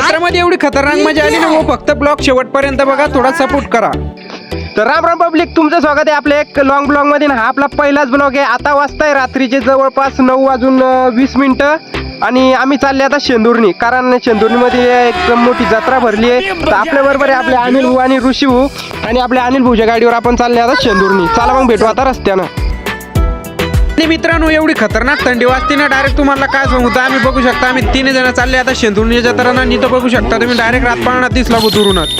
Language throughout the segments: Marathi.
जत्रामध्ये एवढी खतरनाक मजा आली ना हो फक्त ब्लॉग शेवटपर्यंत बघा थोडा सपोर्ट करा. तर राम राम पब्लिक तुमचं स्वागत आहे आपल्या एक लॉंग ब्लॉगमध्ये. हा आपला पहिलाच ब्लॉग आहे. आता वाजताय रात्रीचे जवळपास नऊ वाजून वीस मिनिटं. आणि आम्ही चालले आता शेंदुर्णी कारण शेंदुर्णीमध्ये एकदम मोठी जत्रा भरली आहे. तर आपल्या बरोबर आहे आपले अनिल भाऊ आणि ऋषी भाऊ. आणि आपल्या अनिल भाऊच्या गाडीवर आपण चालले आता शेंदुर्णी चला मग भेटू आता रस्त्यानं. आणि मित्रांनो एवढी खतरनाक थंडी वाजते ना डायरेक्ट तुम्हाला काय सांगू? तर आम्ही बघू शकता आम्ही तीन जण चालले आता शेंदुर्णी जत्रांना नीट बघू शकता तुम्ही डायरेक्ट रातपाळणात दिसला दुरूनच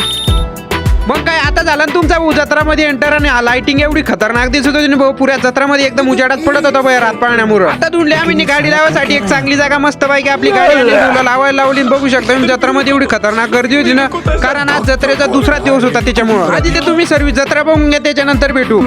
मग काय आता झालं ना तुमचा भाऊ जत्रामध्ये एंटर आणि लाइटिंग एवढी खतरनाक दिसत होती भाऊ पुऱ्या जत्रामध्ये एकदम उजाडात पडत होता भाई रात पाळण्यामुळे. आता धुंडले आम्ही गाडी लावायसाठी एक चांगली जागा मस्त पैकी आपली गाडी लावायला लावली बघू शकता तुम्ही जत्रामध्ये एवढी खतरनाक गर्दी होती ना कारण आज जत्रेचा दुसरा दिवस होता त्याच्यामुळे आधी ते तुम्ही सर्व जत्रा बघून घ्या त्याच्यानंतर भेटू.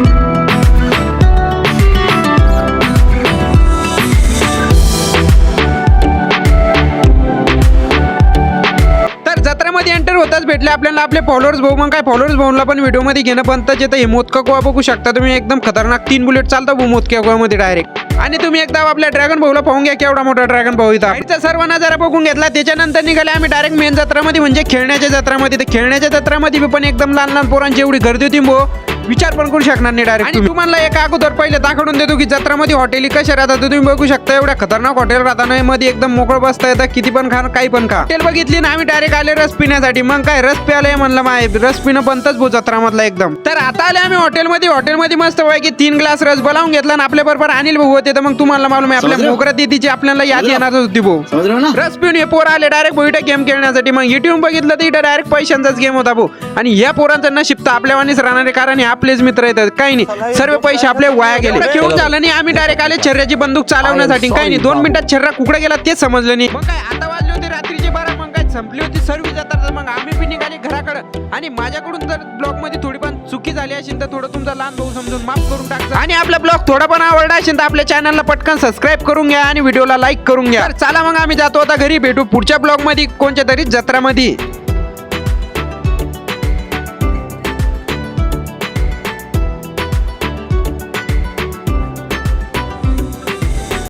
होताच भेटले आपल्याला आपले फॉलोअर्स भाऊ मग काय फॉलोअर्स भाऊला पण व्हिडिओमध्ये घेणं पण तर हे मोदका बघू शकता. तुम्ही एकदम खतरनाक तीन बुलेट चालतं भाऊ मोदक्या डायरेक्ट आणि तुम्ही एकदा आपल्या ड्रॅगन भाऊला पाहून घ्या केवढा मोठा ड्रॅगन भाऊ इथं. आईचा सर्व नजारा बघून घेतला. त्याच्यानंतर निघाले आम्ही डायरेक्ट मेन जत्रामध्ये म्हणजे खेळण्याच्या जत्रामध्ये. तर खेळण्याच्या जत्रामध्ये पण एकदम लहान लहान पोरांची एवढी गर्दी होती भाऊ विचार पण करू शकणार नाही डायरेक्ट आणि तुम्हाला एक अगोदर पहिले दाखवून देतो की जत्रामध्ये हॉटेली कशा राहतात. तुम्ही बघू शकता एवढ्या खतरनाक हॉटेल राहताना मध्ये एकदम मोकळं बसता येतं. किती पण खा काही पण खा. हॉटेल बघितली ना आम्ही डायरेक्ट आले रस पिण्यासाठी. मग काय रस प्यायला म्हणलं माय रस पिणं बनतच भाऊ जत्रामधला एकदम. तर आता आले आम्ही हॉटेलमध्ये हॉटेलमध्ये मस्त की तीन ग्लास रस बोलावून घेतला आणि आपल्या बरोबर अनिल भाऊ होते. तर मग तुम्हाला मालूम आहे आपल्या मोकऱ्या तिची आपल्याला याद येणार होती भाऊ. हो ना? रस पिऊन हे पोर आले डायरेक्ट इथं गेम खेळण्यासाठी. मग युट्यूब बघितलं तर इथं डायरेक्ट पैशांचाच गेम होता भाऊ. आणि या पोरांचं नशीब तर आपल्यावानीच राहणारे कारण आपलेच मित्र येतात. काही नाही. सर्व पैसे आपले वाया गेले. खेळून झालं नाही आम्ही डायरेक्ट आले छर्याची बंदूक चालवण्यासाठी. काही नाही दोन मिनिटात छर्रा कुकडे गेला तेच समजलं नाही. मग काय आता वाजले होते रात्रीचे बारा मग काय संपली होती सर्व जातात. मग आम्ही बी निघाले घराकडे. आणि माझ्याकडून जर ब्लॉगमध्ये थोडी पण चुकी झाली असेल तर थोडं तुमचा लहान भाऊ समजून माफ करून टाका आणि आपला ब्लॉग थोडा पण आवडला असेल तर आपल्या चॅनलला पटकन सबस्क्राईब करून घ्या आणि व्हिडिओला लाईक करून घ्या. चला मग आम्ही जातो आता घरी. भेटू पुढच्या ब्लॉगमध्ये कोणत्या तरी जत्रामध्ये.